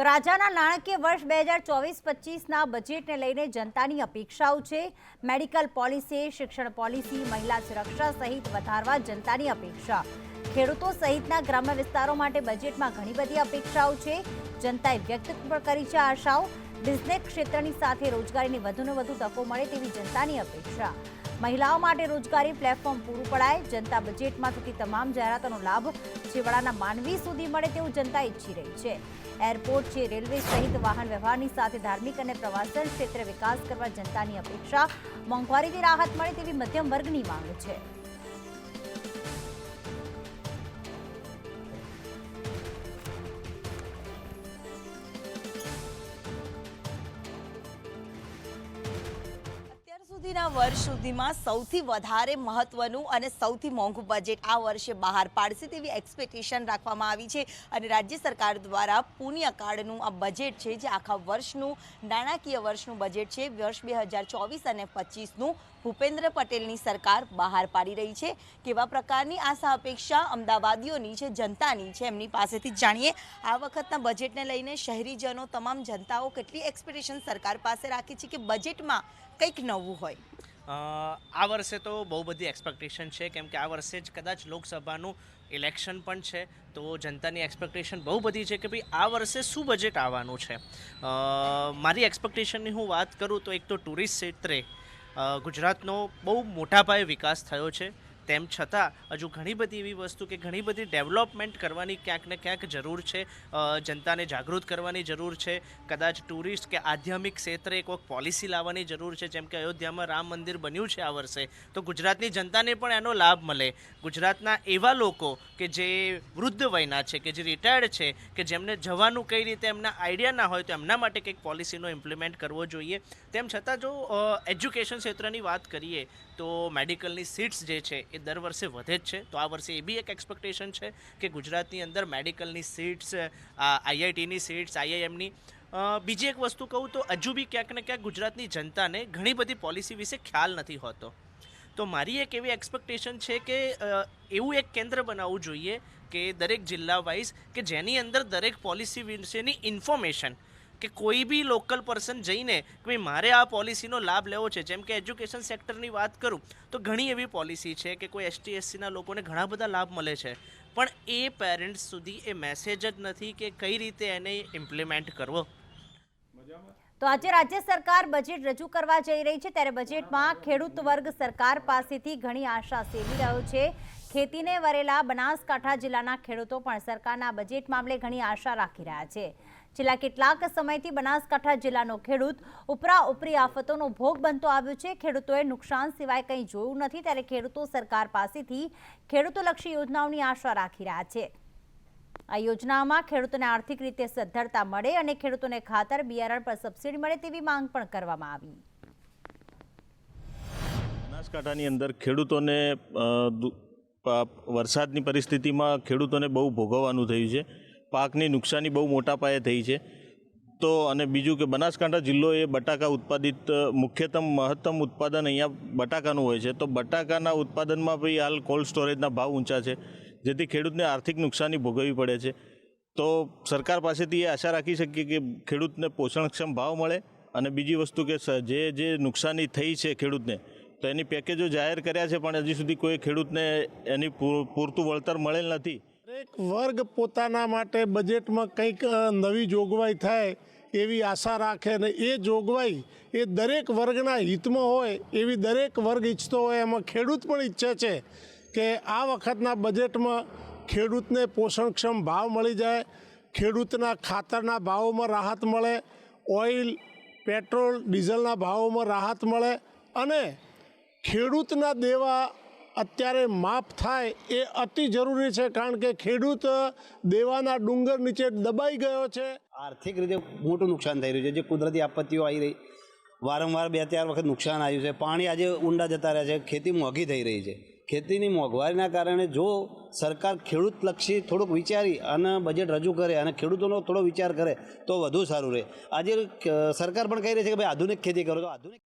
તો રાજાના નાણાકીય વર્ષ બે હજાર ચોવીસ પચીસના બજેટને લઈને જનતાની અપેક્ષાઓ છે. મેડિકલ પોલિસી, શિક્ષણ પોલિસી, મહિલા સુરક્ષા સહિત વધારવા જનતાની અપેક્ષા. ખેડૂતો સહિતના ગ્રામ્ય વિસ્તારો માટે બજેટમાં ઘણી બધી અપેક્ષાઓ છે. જનતાએ વ્યક્ત પણ કરી છે આશાઓ. બિઝનેસ ક્ષેત્રની સાથે રોજગારીની વધુને વધુ તકો મળે તેવી જનતાની અપેક્ષા. મહિલાઓ માટે રોજગારી પ્લેટફોર્મ પૂરું પડાય, જનતા બજેટમાં થતી તમામ જાહેરાતોનો લાભ છેવાડાના માનવી સુધી મળે તેવું જનતા ઈચ્છી રહી છે. એરપોર્ટ છે રેલવે સહિત વાહન વ્યવહારની સાથે ધાર્મિક અને પ્રવાસન ક્ષેત્રે વિકાસ કરવા જનતાની અપેક્ષા. મોંઘવારીથી રાહત મળે તેવી મધ્યમ વર્ગની માંગ છે. સુધીના વર્ષ સુધીમાં સૌથી વધારે મહત્વનું અને સૌથી મોંઘું બજેટ આ વર્ષે બહાર પાડશે તેવી એક્સપેક્ટેશન રાખવામાં આવી છે. અને રાજ્ય સરકાર દ્વારા પુણ્યકાળનું આ બજેટ છે, જે આખા વર્ષનું, નાણાકીય વર્ષનું બજેટ છે, વર્ષ બે હજાર ચોવીસ અને પચીસનું, ભૂપેન્દ્ર પટેલની સરકાર બહાર પાડી રહી છે. કેવા પ્રકારની આશા અપેક્ષા અમદાવાદીઓની છે, જનતાની છે, એમની પાસેથી જાણીએ. આ વખતના બજેટને લઈને શહેરીજનો, તમામ જનતાઓ કેટલી એક્સપેક્ટેશન સરકાર પાસે રાખી છે કે બજેટમાં કંઈક નવું હોય. અ, આ વર્ષે તો બહુ બધી એક્સપેક્ટેશન છે. કેમ કે આ વર્ષે જ કદાચ લોકસભાનું ઇલેક્શન પણ છે તો જનતાની એક્સપેક્ટેશન બહુ બધી છે કે ભાઈ આ વર્ષે શું બજેટ આવવાનું છે. મારી એક્સપેક્ટેશનની હું વાત કરું તો એક તો ટુરિસ્ટ ક્ષેત્રે ગુજરાતનો બહુ મોટા પાયે વિકાસ થયો છે. તેમ છતાં હજુ ઘણી બધી એવી વસ્તુ કે ઘણી બધી ડેવલપમેન્ટ કરવાની ક્યાંક ને ક્યાંક જરૂર છે. જનતાને જાગૃત કરવાની જરૂર છે. કદાચ ટુરિસ્ટ કે આધ્યાત્મિક ક્ષેત્રે કોઈક પોલિસી લાવવાની જરૂર છે, જેમ કે અયોધ્યામાં રામ મંદિર બન્યું છે આ વર્ષે, તો ગુજરાતની જનતાને પણ એનો લાભ મળે. ગુજરાતના એવા લોકો કે જે વૃદ્ધ વયના છે, કે જે રિટાયર્ડ છે, કે જેમને જવાનું કઈ રીતે એમના આઈડિયા ના હોય તો એમના માટે કંઈક પોલિસીનો ઇમ્પ્લિમેન્ટ કરવો જોઈએ. તેમ છતાં જો એજ્યુકેશન ક્ષેત્રની વાત કરીએ તો મેડિકલની સીટ્સ જે છે, એ દર વર્ષે વધે જ છે. તો આ વર્ષે એ બી એક એક્સપેક્ટેશન છે કે ગુજરાતની અંદર મેડિકલની સીટ્સ આઈઆઈટીની સીટ્સ આઈઆઈએમની બીજી એક વસ્તુ કહું તો હજુ બી ક્યાંક ને ક્યાંક ગુજરાતની જનતાને ઘણી બધી પોલિસી વિશે ખ્યાલ નથી હોતો. તો મારી એક એવી એક્સપેક્ટેશન છે કે એવું એક કેન્દ્ર બનાવવું જોઈએ કે દરેક જિલ્લા વાઇઝ કે જેની અંદર દરેક પોલિસી વિશેની ઇન્ફોર્મેશન કે કોઈ બી લોકલ પર્સન જઈને કે ભાઈ મારે આ પોલિસીનો લાભ લેવો છે, જેમ કે એજ્યુકેશન સેક્ટરની વાત કરું, તો ઘણી એવી પોલિસી છે કે કોઈ એસટી એસસીના લોકોને ઘણા બધા લાભ મળે છે. પણ એ પેરેન્ટ્સ સુધી એ મેસેજ જ નથી કે કઈ રીતે એને ઇમ્પ્લિમેન્ટ કરવો. તો આજે રાજ્ય સરકાર બજેટ રજૂ કરવા જઈ રહી છે, ત્યારે બજેટમાં ખેડૂત વર્ગ સરકાર પાસેથી ઘણી આશા સેવી રહ્યો છે. ખેતીને વરેલા બનાસકાંઠા જિલ્લાના ખેડૂતો પણ સરકારના બજેટ મામલે ઘણી આશા રાખી રહ્યા છે. છેલ્લા કેટલાક સમયથી બનાસકાંઠા જિલ્લાનો ખેડૂત ઉપરા ઉપરી આફતોનો ભોગ બનતો આવ્યો છે. ખેડૂતોએ નુકસાન સિવાય કંઈ જોયું નથી ત્યારે ખેડૂતો સરકાર પાસેથી ખેડૂતોલક્ષી યોજનાઓની આશા રાખી રહ્યા છે. આ યોજનામાં ખેડૂતોને આર્થિક રીતે સદ્ધરતા મળે અને ખેડૂતોને ખાતર, બિયારણ પર સબસિડી મળે તેવી માંગ પણ કરવામાં આવી. બનાસકાંઠાની અંદર ખેડૂતોને વરસાદની પરિસ્થિતિમાં ખેડૂતોને બહુ ભોગવવાનું થયું છે. પાકની નુકસાની બહુ મોટા પાયે થઈ છે. તો અને બીજું કે બનાસકાંઠા જિલ્લો એ બટાકા ઉત્પાદિત, મુખ્યતમ મહત્તમ ઉત્પાદન અહીંયા બટાકાનું હોય છે. તો બટાકાના ઉત્પાદનમાં ભાઈ હાલ કોલ્ડ સ્ટોરેજના ભાવ ઊંચા છે, જેથી ખેડૂતને આર્થિક નુકસાની ભોગવવી પડે છે. તો સરકાર પાસેથી એ આશા રાખી શકીએ કે ખેડૂતને પોષણક્ષમ ભાવ મળે અને બીજી વસ્તુ કે જે જે નુકસાની થઈ છે ખેડૂતને તો એની પેકેજો જાહેર કર્યા છે, પણ હજી સુધી કોઈ ખેડૂતને એની પૂરતું વળતર મળેલ નથી. દરેક વર્ગ પોતાના માટે બજેટમાં કંઈક નવી જોગવાઈ થાય એવી આશા રાખે અને એ જોગવાઈ એ દરેક વર્ગના હિતમાં હોય, એવી દરેક વર્ગ ઈચ્છતો હોય, એમાં ખેડૂત પણ ઈચ્છે છે કે આ વખતના બજેટમાં ખેડૂતને પોષણક્ષમ ભાવ મળી જાય, ખેડૂતના ખાતરના ભાવોમાં રાહત મળે, ઓઇલ, પેટ્રોલ, ડીઝલના ભાવોમાં રાહત મળે અને ખેડૂતના દેવા અત્યારે માફ થાય એ અતિ જરૂરી છે કારણ કે ખેડૂત દેવાના ડુંગર નીચે દબાઈ ગયો છે. આર્થિક રીતે મોટું નુકસાન થઈ રહ્યું છે. જે કુદરતી આપત્તિઓ આવી રહી, વારંવાર બે ચાર વખત નુકસાન આવ્યું છે. પાણી આજે ઊંડા જતા રહ્યા છે. ખેતી મોંઘી થઈ રહી છે. ખેતીની મોંઘવારીના કારણે જો સરકાર ખેડૂતલક્ષી થોડુંક વિચારી અને બજેટ રજૂ કરે અને ખેડૂતોનો થોડો વિચાર કરે તો વધુ સારું રહે. આજે સરકાર પણ કહી રહી છે કે ભાઈ આધુનિક ખેતી કરો. તો આધુનિક